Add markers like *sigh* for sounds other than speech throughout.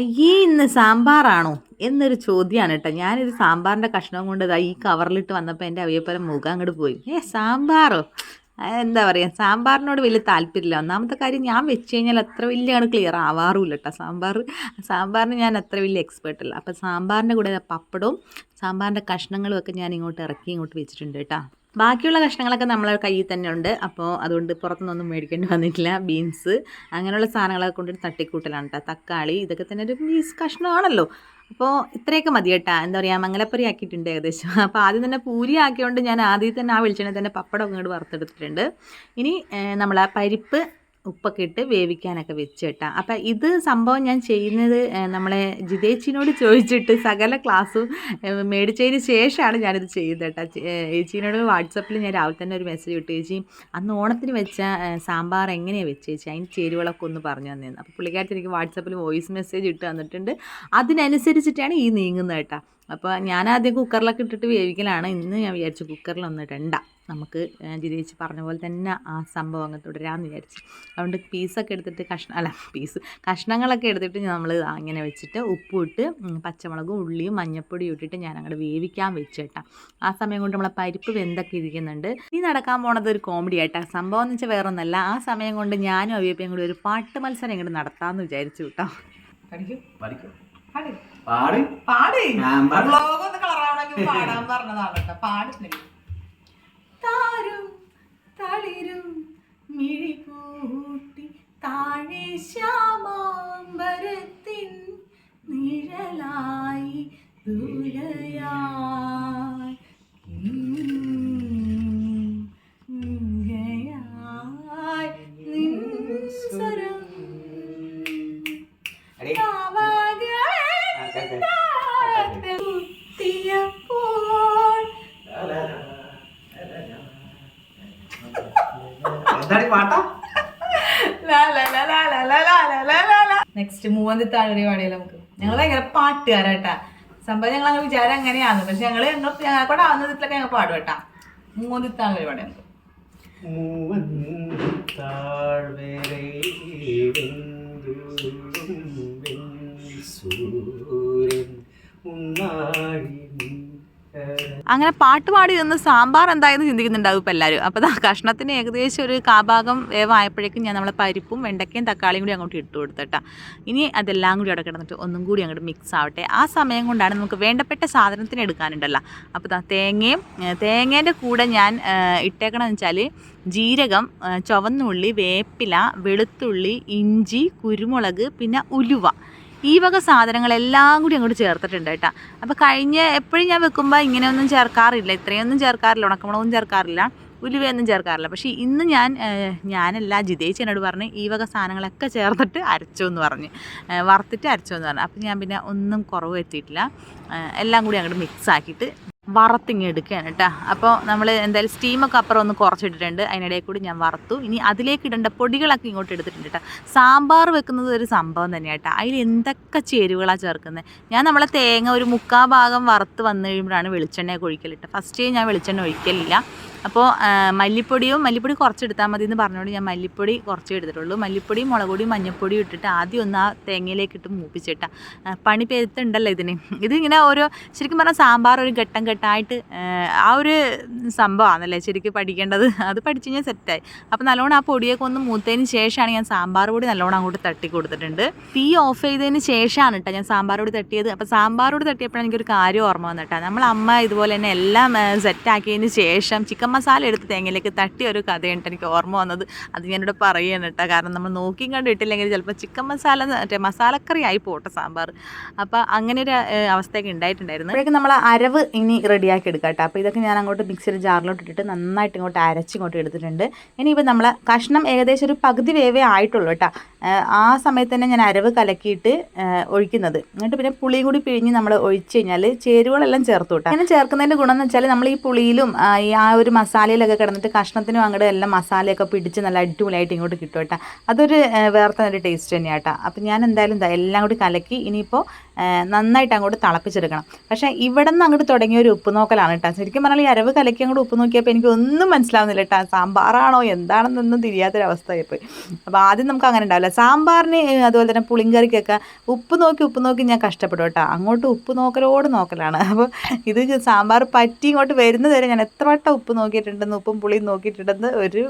അയ്യേ ഇന്ന് സാമ്പാറാണോ? എന്നൊരു ചോദ്യമാണ് കേട്ടോ. ഞാനൊരു സാമ്പാറിന്റെ കഷ്ണം കൊണ്ട് ഇതാ ഈ കവറിലിട്ട് വന്നപ്പോൾ എന്റെ അവിയപ്പരം മുഖം അങ്ങോട്ട് പോയി. ഏ സാമ്പാറോ? എന്താ പറയുക സാമ്പാറിനോട് വലിയ താല്പര്യമില്ല. ഒന്നാമത്തെ കാര്യം ഞാൻ വെച്ച് കഴിഞ്ഞാൽ അത്ര വലിയ ആണ് ക്ലിയർ ആവാറുമില്ല കേട്ടോ. സാമ്പാർ സാമ്പാറിന് ഞാൻ അത്ര വലിയ എക്സ്പേർട്ട് അല്ല അപ്പോൾ സാമ്പാറിന്റെ കൂടെ പപ്പടവും സാമ്പാറിന്റെ കഷ്ണങ്ങളും ഒക്കെ ഞാൻ ഇങ്ങോട്ട് ഇറക്കി ഇങ്ങോട്ട് വെച്ചിട്ടുണ്ട് കേട്ടോ. ബാക്കിയുള്ള കഷ്ണങ്ങളൊക്കെ നമ്മളെ കയ്യിൽ തന്നെ ഉണ്ട് അപ്പോൾ അതുകൊണ്ട് പുറത്തുനിന്നൊന്നും മേടിക്കേണ്ടി വന്നിട്ടില്ല. ബീൻസ് അങ്ങനെയുള്ള സാധനങ്ങളൊക്കെ കൊണ്ടൊരു തട്ടിക്കൂട്ടലാണ് കേട്ടോ തക്കാളി ഇതൊക്കെ തന്നെ ഒരു ബീൻസ് കഷ്ണമാണല്ലോ. അപ്പോൾ ഇത്രയൊക്കെ മതി കേട്ടാ. എന്താ പറയുക മംഗലപ്പൊരി ആക്കിയിട്ടുണ്ട് ഏകദേശം. അപ്പോൾ ആദ്യം തന്നെ പൂരി ആക്കിയതുകൊണ്ട് ഞാൻ ആദ്യം തന്നെ ആ വെളിച്ചെണ്ണ തന്നെ പപ്പടം ഇങ്ങോട്ട് വറുത്തെടുത്തിട്ടുണ്ട്. ഇനി നമ്മൾ ആ പരിപ്പ് ഉപ്പൊക്കെ ഇട്ട് വേവിക്കാനൊക്കെ വെച്ച് കേട്ടാ. അപ്പം ഇത് സംഭവം ഞാൻ ചെയ്യുന്നത് നമ്മളെ ജിതേച്ചിനോട് ചോദിച്ചിട്ട് സകല ക്ലാസ്സും മേടിച്ചതിന് ശേഷമാണ് ഞാനിത് ചെയ്തത് കേട്ടോ. ഏച്ചീനോട് വാട്സപ്പിൽ ഞാൻ രാവിലെ തന്നെ ഒരു മെസ്സേജ് ഇട്ടു. ചേച്ചി അന്ന് ഓണത്തിന് വെച്ച സാമ്പാർ എങ്ങനെയാണ് വെച്ച് ചേച്ചി അതിന് ചേരുവകളൊക്കെ ഒന്ന് പറഞ്ഞു തന്നേന്ന്. അപ്പോൾ പുള്ളിക്കാരത്തി എനിക്ക് വാട്സപ്പിൽ വോയിസ് മെസ്സേജ് ഇട്ട് തന്നിട്ടുണ്ട്. അതിനനുസരിച്ചിട്ടാണ് ഈ നീങ്ങുന്നത് കേട്ടോ. അപ്പോൾ ഞാൻ ആദ്യം കുക്കറിലൊക്കെ ഇട്ടിട്ട് വേവിക്കലാണ്. ഇന്ന് ഞാൻ വിചാരിച്ചു കുക്കറിലൊന്നും നമുക്ക് ജിതേച്ചി പറഞ്ഞ പോലെ തന്നെ ആ സംഭവം അങ്ങ് തുടരാമെന്ന് വിചാരിച്ചു. അതുകൊണ്ട് പീസൊക്കെ എടുത്തിട്ട് കഷ്ണം അല്ല പീസ് കഷ്ണങ്ങളൊക്കെ എടുത്തിട്ട് നമ്മൾ അങ്ങനെ വെച്ചിട്ട് ഉപ്പും ഇട്ട് പച്ചമുളകും ഉള്ളിയും മഞ്ഞപ്പൊടിയും ഇട്ടിട്ട് ഞാൻ അങ്ങോട്ട് വേവിക്കാൻ വെച്ചേട്ടാ. ആ സമയം കൊണ്ട് നമ്മളെ പരിപ്പ് വെന്തൊക്കെ ഇരിക്കുന്നുണ്ട്. ഇനി നടക്കാൻ പോണത് ഒരു കോമഡി ആയിട്ടാ. സംഭവം എന്ന് വെച്ചാൽ വേറൊന്നല്ല. ആ സമയം കൊണ്ട് ഞാനും അവിയപ്പയും കൂടി ഒരു പാട്ട് മത്സരം ഇങ്ങോട്ട് നടത്താമെന്ന് വിചാരിച്ചു കേട്ടോ പഠിക്കും? പഠിക്കും. പാടി. പാട്. പാടി. പാടാം. പാടാൻ പറഞ്ഞതാണ് കേട്ടോ പാടുന്നില്ല താരും തളിരും മിഴി എന്താടി പാട്ടാ നെക്സ്റ്റ് മൂവന്തി താഴെ പാടിയാലോ നമുക്ക് ഞങ്ങൾ ഭയങ്കര പാട്ടുകാരാട്ടാ സംഭവം ഞങ്ങൾ അങ്ങനെ വിചാരം അങ്ങനെയാണ് പക്ഷെ ഞങ്ങൾ ഞങ്ങൾ ഞങ്ങളെ കൂടെ ആവുന്നതിലൊക്കെ ഞങ്ങൾ പാടും കേട്ടാ മൂവന്തി താഴെ പാടി നമുക്ക് സൂര്യൻ അങ്ങനെ പാട്ട് പാടി നിന്ന് സാമ്പാർ എന്തായെന്ന് ചിന്തിക്കുന്നുണ്ടാവും ഇപ്പം എല്ലാവരും അപ്പോൾ കഷ്ണത്തിന് ഏകദേശം ഒരു കാഭാഗം വേവായപ്പോഴേക്കും ഞാൻ നമ്മളെ പരിപ്പും വെണ്ടക്കയും തക്കാളിയും കൂടി അങ്ങോട്ട് ഇട്ട് കൊടുത്തട്ടാ. ഇനി അതെല്ലാം കൂടി അവിടെ കിടന്നിട്ട് ഒന്നും കൂടി അങ്ങോട്ട് മിക്സ് ആവട്ടെ. ആ സമയം കൊണ്ടാണ് നമുക്ക് വേണ്ടപ്പെട്ട സാധനത്തിന് എടുക്കാനുണ്ടല്ലോ. അപ്പോൾ തേങ്ങയും തേങ്ങേന്റെ കൂടെ ഞാൻ ഇട്ടേക്കണമെന്ന് വെച്ചാൽ ജീരകം ചുവന്നുള്ളി വേപ്പില വെളുത്തുള്ളി ഇഞ്ചി കുരുമുളക് പിന്നെ ഉലുവ. ഈ വക സാധനങ്ങളെല്ലാം കൂടി അങ്ങോട്ട് ചേർത്തിട്ടുണ്ട് കേട്ടോ. അപ്പോൾ കഴിഞ്ഞ എപ്പോഴും ഞാൻ വെക്കുമ്പോൾ ഇങ്ങനെയൊന്നും ചേർക്കാറില്ല. ഇത്രയൊന്നും ചേർക്കാറില്ല. ഉണക്കമുളകൊന്നും ചേർക്കാറില്ല. ഉലുവയൊന്നും ചേർക്കാറില്ല. പക്ഷേ ഇന്ന് ഞാൻ ഞാനല്ല ജിതേച്ചി എന്നോട് പറഞ്ഞ് ഈ വക സാധനങ്ങളൊക്കെ ചേർത്തിട്ട് അരച്ചോ എന്ന് പറഞ്ഞ്. വറുത്തിട്ട് അരച്ചോ എന്ന് പറഞ്ഞു. അപ്പോൾ ഞാൻ പിന്നെ ഒന്നും കുറവ് വരുത്തിയിട്ടില്ല. എല്ലാം കൂടി അങ്ങോട്ട് മിക്സ് ആക്കിയിട്ട് വറുത്തിങ്ങ് എടുക്കുകയാണ് കേട്ടോ. അപ്പോൾ നമ്മൾ എന്തായാലും സ്റ്റീമൊക്കെ അപ്പുറം ഒന്ന് കുറച്ചിട്ടിട്ടുണ്ട്. അതിനിടയിൽ കൂടി ഞാൻ വറുത്തു. ഇനി അതിലേക്ക് ഇടേണ്ട പൊടികളൊക്കെ ഇങ്ങോട്ട് എടുത്തിട്ടുണ്ട് കേട്ടോ. സാമ്പാർ വെക്കുന്നത് ഒരു സംഭവം തന്നെയാണ് കേട്ടോ. അതിൽ എന്തൊക്കെ ചേരുവകളാണ് ചേർക്കുന്നത്? ഞാൻ നമ്മളെ തേങ്ങ ഒരു മുക്കാ ഭാഗം വറുത്ത് വന്നു കഴിയുമ്പോഴാണ് വെളിച്ചെണ്ണയൊക്കെ ഒഴിക്കലിട്ട് ഫസ്റ്റ് ഞാൻ വെളിച്ചെണ്ണ ഒഴിക്കലില്ല. അപ്പോൾ മല്ലിപ്പൊടിയും മല്ലിപ്പൊടി കുറച്ച് എടുത്താൽ മതി എന്ന് പറഞ്ഞുകൊണ്ട് ഞാൻ മല്ലിപ്പൊടി കുറച്ച് എടുത്തിട്ടുള്ളൂ. മല്ലിപ്പൊടി മുളക് പൊടിയും മഞ്ഞൾപ്പൊടിയും ഇട്ടിട്ട് ആദ്യം ഒന്ന് ആ തേങ്ങയിലേക്ക് ഇട്ട് മൂപ്പിച്ചിട്ട പണി പെരുത്തുണ്ടല്ലോ ഇതിന്. ഇതിങ്ങനെ ഓരോ ശരിക്കും പറഞ്ഞാൽ സാമ്പാർ ഒരു ഘട്ടം ഘട്ടമായിട്ട് ആ ഒരു സംഭവമാണല്ലേ ശരിക്കും പഠിക്കേണ്ടത്. അത് പഠിച്ച് കഴിഞ്ഞാൽ സെറ്റായി. അപ്പോൾ നല്ലോണം ആ പൊടിയൊക്കെ ഒന്ന് മൂത്തതിന് ശേഷമാണ് ഞാൻ സാമ്പാർ പൊടി നല്ലോണം അങ്ങോട്ട് തട്ടി കൊടുത്തിട്ടുണ്ട്. തീ ഓഫ് ചെയ്തതിന് ശേഷമാണ് കേട്ടോ ഞാൻ സാമ്പാർ പൊടി തട്ടിയത്. അപ്പോൾ സാമ്പാർ പൊടി തട്ടിയപ്പോഴാണ് എനിക്കൊരു കാര്യം ഓർമ്മ വന്നിട്ടാണ് നമ്മൾ അമ്മ ഇതുപോലെ തന്നെ എല്ലാം സെറ്റാക്കിയതിന് ശേഷം ചിക്കൻ മസാല എടുത്ത് തേങ്ങയിലേക്ക് തട്ടിയ ഒരു കഥയുണ്ട് എനിക്ക് ഓർമ്മ വന്നത്. അത് ഞാനിവിടെ പറയുകയാണ് കേട്ടോ. കാരണം നമ്മൾ നോക്കിയും കണ്ട് ഇട്ടില്ലെങ്കിൽ ചിലപ്പോൾ ചിക്കൻ മസാല മറ്റേ മസാലക്കറി ആയി പോട്ടെ സാമ്പാർ. അപ്പോൾ അങ്ങനെ ഒരു അവസ്ഥയൊക്കെ ഉണ്ടായിട്ടുണ്ടായിരുന്നു. നമ്മൾ അരവ് ഇനി റെഡിയാക്കി എടുക്കാം കേട്ടോ. അപ്പോൾ ഇതൊക്കെ ഞാൻ അങ്ങോട്ട് മിക്സിയുടെ ജാറിലോട്ട് ഇട്ടിട്ട് നന്നായിട്ട് ഇങ്ങോട്ട് അരച്ചിങ്ങോട്ട് എടുത്തിട്ടുണ്ട്. ഇനിയിപ്പോൾ നമ്മൾ കഷ്ണം ഏകദേശം ഒരു പകുതി വേവേ ആയിട്ടുള്ളൂ കേട്ടോ. ആ സമയത്ത് തന്നെ ഞാൻ അരവ് കലക്കിയിട്ട് ഒഴിക്കുന്നത്. എന്നിട്ട് പിന്നെ പുളിയും കൂടി പിഴിഞ്ഞ് നമ്മൾ ഒഴിച്ച് കഴിഞ്ഞാൽ ചേരുവകളെല്ലാം ചേർത്ത് കേട്ടോ. അങ്ങനെ ചേർക്കുന്നതിന്റെ ഗുണം എന്ന് വെച്ചാൽ നമ്മൾ ഈ പുളിയിലും ഈ ആ ഒരു മസാലയിലൊക്കെ കിടന്നിട്ട് കഷ്ണത്തിനും അങ്ങോട്ട് എല്ലാം മസാലയൊക്കെ പിടിച്ച് നല്ല അടിപൊളിയായിട്ട് ഇങ്ങോട്ട് കിട്ടും കേട്ടോ. അതൊരു തന്നെ ഒരു ടേസ്റ്റ് തന്നെയാണ് അപ്പം ഞാൻ എന്തായാലും എല്ലാം കൂടി കലക്കി ഇനിയിപ്പോൾ നന്നായിട്ട് അങ്ങോട്ട് തിളപ്പിച്ചെടുക്കണം. പക്ഷേ ഇവിടെ നിന്ന് അങ്ങോട്ട് തുടങ്ങിയ ഒരു ഉപ്പ് നോക്കലാണ് കേട്ടോ ശരിക്കും പറഞ്ഞാൽ ഈ അരവ് കലക്കി അങ്ങോട്ട് ഉപ്പ് നോക്കിയപ്പോൾ എനിക്ക് ഒന്നും മനസ്സിലാവുന്നില്ല കേട്ടോ സാമ്പാറാണോ എന്താണെന്നൊന്നും തിരിയാത്തൊരവസ്ഥയായിപ്പോയി അപ്പോൾ ആദ്യം നമുക്ക് അങ്ങനെ ഉണ്ടാവില്ല. സാമ്പാറിന് അതുപോലെ തന്നെ പുളിങ്കറിക്കൊക്കെ ഉപ്പ് നോക്കി ഉപ്പ് നോക്കി ഞാൻ കഷ്ടപ്പെടും കേട്ടോ അങ്ങോട്ട് ഉപ്പ് നോക്കലോട് നോക്കലാണ്. അപ്പോൾ ഇത് സാമ്പാർ പറ്റി ഇങ്ങോട്ട് വരുന്നത് വരെ ഞാൻ എത്ര വട്ടം ഉപ്പ് നോക്കിയിട്ടുണ്ടെന്ന് ഉപ്പും പുളിയും നോക്കിയിട്ടുണ്ടെന്ന് ഒരു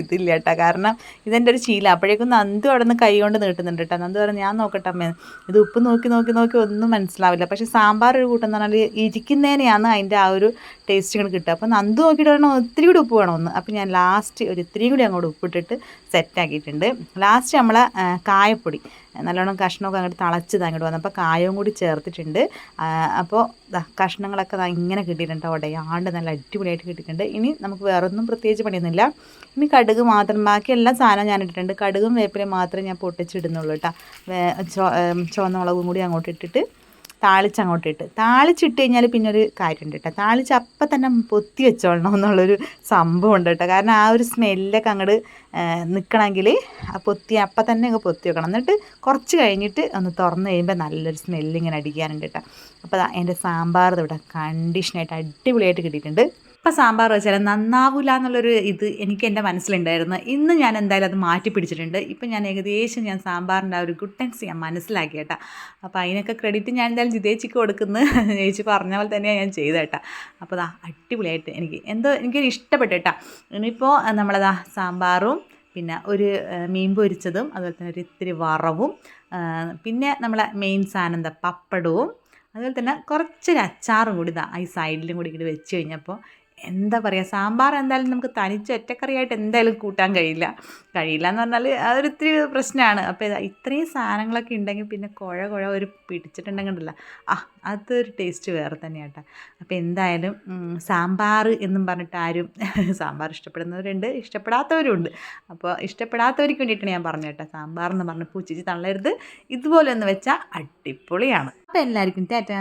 ഇതില്ല കേട്ടോ കാരണം ഇതെന്റെ ഒരു ശീലം. അപ്പോഴേക്കും നന്ദു അവിടെ നിന്ന് കൈ കൊണ്ട് നീട്ടുന്നുണ്ട് കേട്ടോ നന്ദു പറഞ്ഞു ഞാൻ നോക്കട്ടെ അമ്മേ ഇത് ഉപ്പ് നോക്കി നോക്കി നോക്കി ഒന്നും മനസ്സിലാവില്ല. പക്ഷേ സാമ്പാർ ഒരു കൂട്ടം എന്ന് പറഞ്ഞാൽ ഇരിക്കുന്നതിനെയാണ് അതിന്റെ ആ ഒരു ടേസ്റ്റ് ഇങ്ങോട്ട് കിട്ടുക. അപ്പോൾ നന്ദു നോക്കിയിട്ട് വേണം ഒത്തിരി കൂടി ഉപ്പ് വേണം ഒന്ന് അപ്പോൾ ഞാൻ ലാസ്റ്റ് ഒരു ഇത്തിരി കൂടി അങ്ങോട്ട് ഉപ്പിട്ടിട്ട് സെറ്റാക്കിയിട്ടുണ്ട് ലാസ്റ്റ് നമ്മളെ കായപ്പൊടി. നല്ലോണം കഷ്ണമൊക്കെ അങ്ങോട്ട് തളച്ചത് അങ്ങോട്ട് വന്നപ്പോൾ കായവും കൂടി ചേർത്തിട്ടുണ്ട്. അപ്പോൾ കഷ്ണങ്ങളൊക്കെ ഇങ്ങനെ കിട്ടിയിട്ടുണ്ട്. ഉടയാണ്ട് നല്ല അടിപൊളിയായിട്ട് കിട്ടിയിട്ടുണ്ട്. ഇനി നമുക്ക് വേറൊന്നും പ്രത്യേകിച്ച് പണിയൊന്നുമില്ല. ഇനി കടുക് മാത്രം. ബാക്കി എല്ലാ സാധനവും ഞാൻ ഇട്ടിട്ടുണ്ട്. കടുകും വേപ്പിലും മാത്രമേ ഞാൻ പൊട്ടിച്ചിടുന്നുള്ളൂ കേട്ടോ. ചുവന്ന മുളകും കൂടി അങ്ങോട്ട് താളിച്ച് അങ്ങോട്ട് ഇട്ട്. താളിച്ചിട്ട് കഴിഞ്ഞാൽ പിന്നെ ഒരു കാര്യമുണ്ട് കേട്ടോ. താളിച്ച് അപ്പം തന്നെ പൊത്തി വെച്ചോളണം എന്നുള്ളൊരു സംഭവം ഉണ്ട് കേട്ടോ. കാരണം ആ ഒരു സ്മെല്ലൊക്കെ അങ്ങോട്ട് നിൽക്കണമെങ്കിൽ ആ പൊത്തി അപ്പം തന്നെ അങ്ങ് പൊത്തി വെക്കണം. എന്നിട്ട് കുറച്ച് കഴിഞ്ഞിട്ട് ഒന്ന് തുറന്ന് കഴിയുമ്പോൾ നല്ലൊരു സ്മെല്ലിങ്ങനെ അടിക്കാനുണ്ട് കേട്ടോ. അപ്പോൾ എന്റെ സാമ്പാർ ഇവിടെ കണ്ടീഷനായിട്ട് അടിപൊളിയായിട്ട് കിട്ടിയിട്ടുണ്ട്. ഇപ്പം സാമ്പാർ വെച്ചാൽ നന്നാവില്ല എന്നുള്ളൊരു ഇത് എനിക്ക് എന്റെ മനസ്സിലുണ്ടായിരുന്നു. ഇന്ന് ഞാൻ എന്തായാലും അത് മാറ്റി പിടിച്ചിട്ടുണ്ട്. ഇപ്പം ഞാൻ ഏകദേശം ഞാൻ സാമ്പാറിന്റെ ആ ഒരു ഗുഡ് ടെൻസ് ഞാൻ മനസ്സിലാക്കി കേട്ടാ. അപ്പോൾ അതിനൊക്കെ ക്രെഡിറ്റ് ഞാൻ എന്തായാലും ജിതേച്ചിക്ക് കൊടുക്കുന്നു. *laughs* ചേച്ചി പറഞ്ഞ പോലെ തന്നെയാണ് ഞാൻ ചെയ്തത് കേട്ടാ. അപ്പോൾ അതാ അടിപൊളിയായിട്ട് എനിക്ക് എന്തോ എനിക്കൊരു ഇഷ്ടപ്പെട്ടു കേട്ടാ. ഇനിയിപ്പോൾ നമ്മളതാ സാമ്പാറും പിന്നെ ഒരു മീൻ പൊരിച്ചതും അതുപോലെ തന്നെ ഒരു ഇത്തിരി വറവും പിന്നെ നമ്മളെ മെയിൻ സാധനം എന്താ പപ്പടവും അതുപോലെ തന്നെ കുറച്ചൊരു അച്ചാറും കൂടി ഇതാ ഈ സൈഡിലും കൂടി ഇങ്ങോട്ട് വെച്ച് കഴിഞ്ഞപ്പോൾ എന്താ പറയുക സാമ്പാർ എന്തായാലും നമുക്ക് തനിച്ച് ഒറ്റക്കറിയായിട്ട് എന്തായാലും കൂട്ടാൻ കഴിയില്ല. കഴിയില്ല എന്ന് പറഞ്ഞാൽ അതൊരു ഇത്തിരി പ്രശ്നമാണ് അപ്പോൾ ഇതാ ഇത്രയും സാധനങ്ങളൊക്കെ ഉണ്ടെങ്കിൽ പിന്നെ കുഴ കുഴ ഒരു പിടിച്ചിട്ടുണ്ടെങ്കിലല്ല ആ അതൊരു ടേസ്റ്റ് വേറെ തന്നെയാണ് കേട്ടോ അപ്പോൾ എന്തായാലും സാമ്പാർ എന്നും പറഞ്ഞിട്ട് ആരും *laughs* സാമ്പാർ ഇഷ്ടപ്പെടുന്നവരുണ്ട് ഇഷ്ടപ്പെടാത്തവരുണ്ട്. അപ്പോൾ ഇഷ്ടപ്പെടാത്തവർക്ക് വേണ്ടിയിട്ടാണ് ഞാൻ പറഞ്ഞു കേട്ടോ. സാമ്പാർ എന്ന് പറഞ്ഞ് പൂച്ചിച്ച് തള്ളരുത്. ഇതുപോലെ ഒന്ന് വെച്ചാൽ അടിപൊളിയാണ്. അപ്പോൾ എല്ലാവർക്കും ടാറ്റാ.